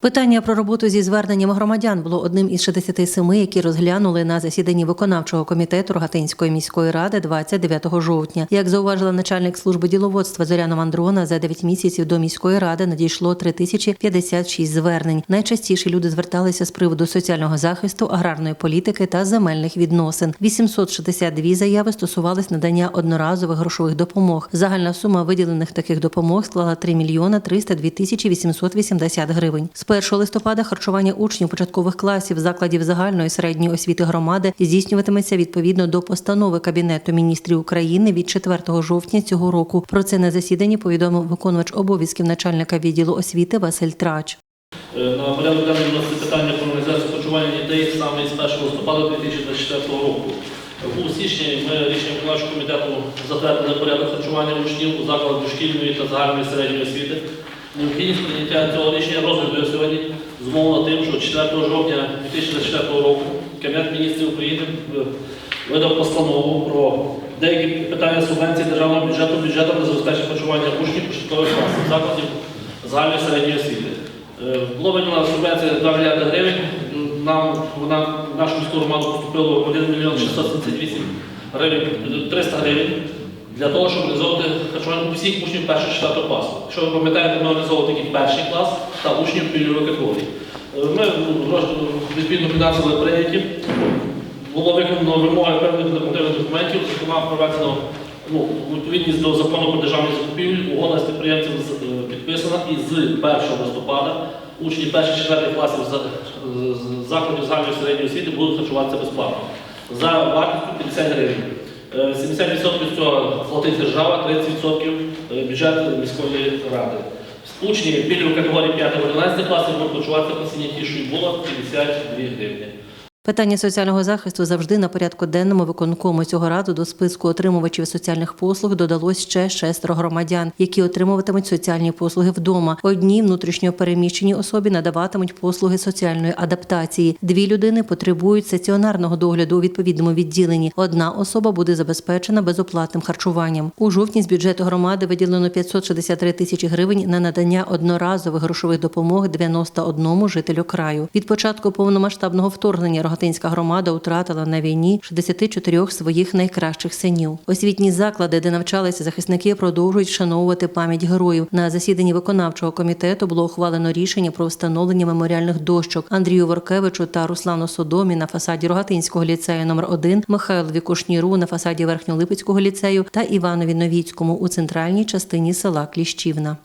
Питання про роботу зі зверненням громадян було одним із 67, які розглянули на засіданні виконавчого комітету Рогатинської міської ради 29 жовтня. Як зауважила начальник служби діловодства Зоряна Мандрона, за 9 місяців до міської ради надійшло 3056 звернень. Найчастіше люди зверталися з приводу соціального захисту, аграрної політики та земельних відносин. 862 заяви стосувались надання одноразових грошових допомог. Загальна сума виділених таких допомог склала 3 мільйона 302 тисячі 880 гривень. З 1 листопада харчування учнів початкових класів закладів загальної середньої освіти громади здійснюватиметься відповідно до постанови Кабінету міністрів України від 4 жовтня цього року. Про це на засіданні повідомив виконувач обов'язків начальника відділу освіти Василь Трач. Е, На порядок денний вноситься питання про організацію харчування дітей саме з 1 листопада 2024 року. У січні ми рішенням виконавчого комітету затвердили порядок харчування учнів у закладах дошкільної та загальної середньої освіти. Необхідність прийняття цього рішення розглядує сьогодні зумовлено тим, що 4 жовтня 2024 року Кабінет міністрів України е, видав постанову про деякі питання субвенції державного бюджету бюджетом на забезпечення харчування учнів початкових класів закладів загальної середньої освіти. Е, Було виділена субвенція 2 мільярди гривень. Нам вона в нашу міську громаду поступило 1 мільйон 678 гривень, 300 гривень для того, щоб організовувати харчування усіх учнів першого четвертого класу. Якщо ви пам'ятаєте, ми організовували тільки перший клас та учнів пільгової категорії. Е, Ми ну, відповідно фінанси прийняті. Було виконано вимоги певних нормативних документів, зокрема проведено ну, відповідність до закону про державні закупівлі, угода з підприємцем е, підписана і з 1 листопада учні перших четвертих класів закладів загальної середньої освіти будуть харчуватися безплатно за вартістю 50 гривень. Е, 70% цього платить держава, 30% бюджет міської ради. Учні пільгової категорії 5-11 класів будуть почуватися по ціні ті, що й було 52 гривні. Питання соціального захисту завжди на порядку денному виконкому цього разу до списку отримувачів соціальних послуг додалось ще шестеро громадян, які отримуватимуть соціальні послуги вдома. Одній внутрішньо переміщеній особі надаватимуть послуги соціальної адаптації. Дві людини потребують стаціонарного догляду у відповідному відділенні. Одна особа буде забезпечена безоплатним харчуванням. У жовтні з бюджету громади виділено 563 тисячі гривень на надання одноразових грошових допомог 91 жителю краю. Від початку повномасштабного вторгнення Рогатинська громада втратила на війні 64 своїх найкращих синів. Освітні заклади, де навчалися захисники, продовжують вшановувати пам'ять героїв. На засіданні виконавчого комітету було ухвалено рішення про встановлення меморіальних дощок Андрію Воркевичу та Руслану Содомі на фасаді Рогатинського ліцею номер 1 Михайлові Кушніру на фасаді Верхньолипецького ліцею та Іванові Новіцькому у центральній частині села Кліщівна.